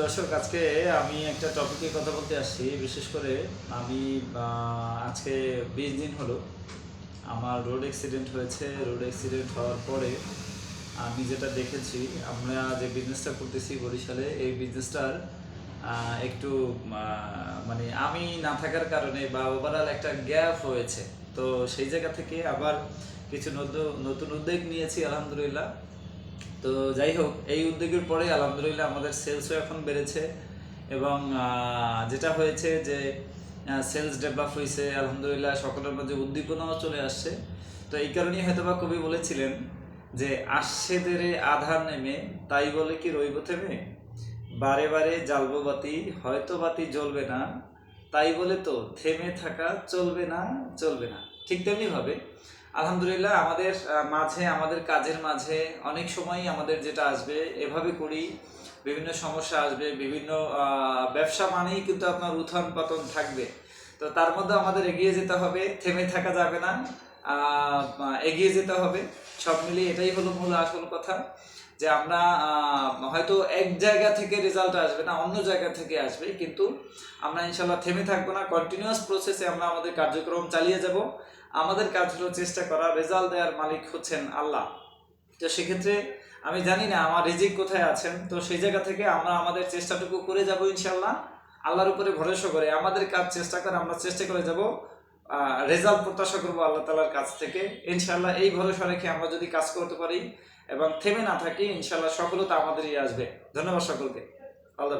দর্শক, আজকে আমি একটা টপিকে কথা বলতে আসছি। বিশেষ করে আমি আজকে বিশ দিন হলো আমার রোড অ্যাক্সিডেন্ট হয়েছে। রোড অ্যাক্সিডেন্ট হওয়ার পরে আমি যেটা দেখেছি, আমরা যে বিজনেসটা করতেছি বরিশালে, এই বিজনেসটার একটু মানে আমি না থাকার কারণে বা ওভারঅল একটা গ্যাপ হয়েছে। তো সেই জায়গা থেকে আবার কিছু নতুন নতুন উদ্যোগ নিয়েছি, আলহামদুলিল্লাহ। তো যাই হোক, এই উদ্যোগের পরে আলহামদুলিল্লাহ আমাদের সেলসও এখন বেড়েছে এবং যেটা হয়েছে যে সেলস ডেভেলপ হয়েছে আলহামদুলিল্লাহ সকলের মধ্যে উদ্দীপনাও চলে আসছে। তো এই কারণেই হয়তো বা কবি বলেছিলেন যে, আসছে দেরে আধার নেমে, তাই বলে কি রইব থেমে? বারে বারে জ্বালবো বাতি, হয়তো বাতি জ্বলবে না, তাই বলে তো, থেমে থাকা চলবে না চলবে না। ঠিক তেমনি ভাবে আলহামদুলিল্লাহ, আমাদের মাঝে, আমাদের কাজের মাঝে অনেক সময়ই আমাদের যেটা আসবে, এভাবে করি। বিভিন্ন সমস্যা আসবে, বিভিন্ন ব্যবসা মানেই কিন্তু আপনার উত্থান পতন থাকবে। তো তার মধ্যে আমাদের এগিয়ে যেতে হবে, থেমে থাকা যাবে না এগিয়ে যেতে হবে। সব মিলিয়ে এটাই হলো মূল আসল কথা। যে আমরা হয়তো এক জায়গা থেকে রেজাল্ট আসবে না, অন্য জায়গা থেকে আসবে, কিন্তু আমরা ইনশাল্লাহ থেমে থাকব না। কন্টিনিউয়াস প্রসেসে আমরা আমাদের কার্যক্রম চালিয়ে যাব। আমাদের কাজ হলো চেষ্টা করা রেজাল্ট দেওয়ার মালিক হচ্ছেন আল্লাহ। তো সেক্ষেত্রে আমি জানি না আমার রিজিক কোথায় আছেন, তো সেই জায়গা থেকে আমরা আমাদের চেষ্টাটুকু করে যাব ইনশাল্লাহ আল্লাহর উপরে ভরসা করে আমাদের কাজ চেষ্টা করে আমরা চেষ্টা করে যাব রেজাল্ট প্রত্যাশা করব আল্লাহ তালার কাছ থেকে। ইনশাল্লাহ এই ভরসা রেখে আমরা যদি কাজ করতে পারি এবং থেমে না থাকি ইনশাল্লাহ সফলতা আমাদেরই আসবে। ধন্যবাদ সকলকে।